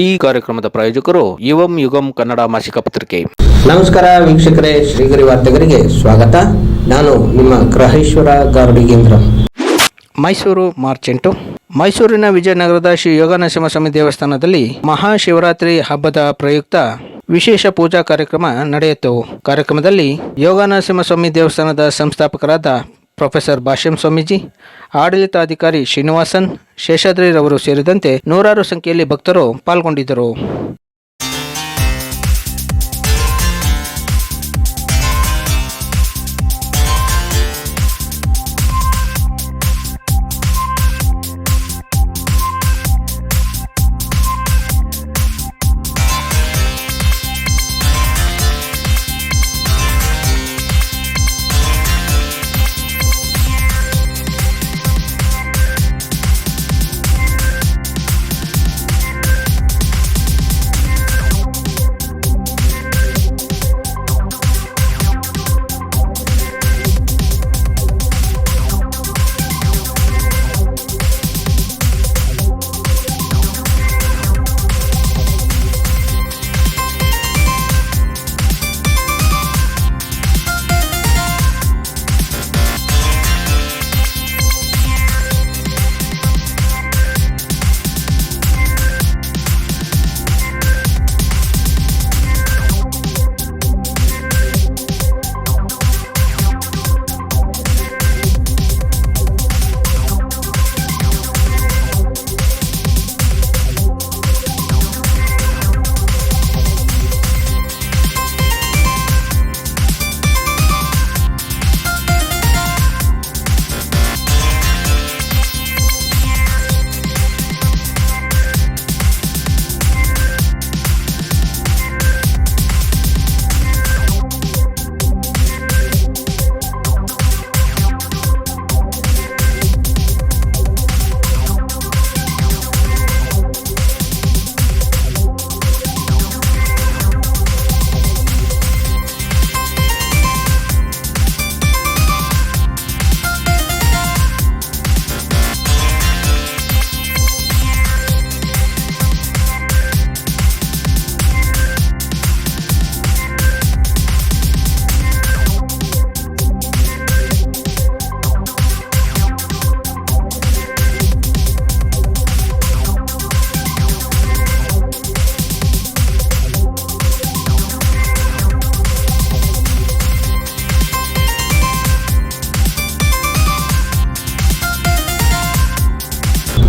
ಈ ಕಾರ್ಯಕ್ರಮದ ಪ್ರಾಯೋಜಕರು ಯುವಂ ಯುಗಂ ಕನ್ನಡ ಮಾಸಿಕ ಪತ್ರಿಕೆ. ನಮಸ್ಕಾರ ವೀಕ್ಷಕರೇ ಶ್ರೀಗರಿ ವಾರ್ತೆಗರಿಗೆ ಸ್ವಾಗತ. ನಾನು ನಿಮ್ಮ ಗ್ರಹೇಶ್ವರ ಗಾರುಡಿಗೇಂದ್ರ ಮೈಸೂರು ಮಾರ್ಚ್ ಎಂಟು. ಮೈಸೂರಿನ ವಿಜಯನಗರದ ಶ್ರೀ ಯೋಗನರಸಿಂಹ ಸ್ವಾಮಿ ದೇವಸ್ಥಾನದಲ್ಲಿ ಮಹಾಶಿವರಾತ್ರಿ ಹಬ್ಬದ ಪ್ರಯುಕ್ತ ವಿಶೇಷ ಪೂಜಾ ಕಾರ್ಯಕ್ರಮ ನಡೆಯಿತು. ಕಾರ್ಯಕ್ರಮದಲ್ಲಿ ಯೋಗಾನರಸಿಂಹ ಸ್ವಾಮಿ ದೇವಸ್ಥಾನದ ಸಂಸ್ಥಾಪಕರಾದ ಪ್ರೊಫೆಸರ್ ಭಾಷ್ಯಂ ಸ್ವಾಮೀಜಿ ಆಡಳಿತಾಧಿಕಾರಿ ಶ್ರೀನಿವಾಸನ್ ಶೇಷಾದ್ರಿರವರು ಸೇರಿದಂತೆ ನೂರಾರು ಸಂಖ್ಯೆಯಲ್ಲಿ ಭಕ್ತರು ಪಾಲ್ಗೊಂಡಿದ್ದರು.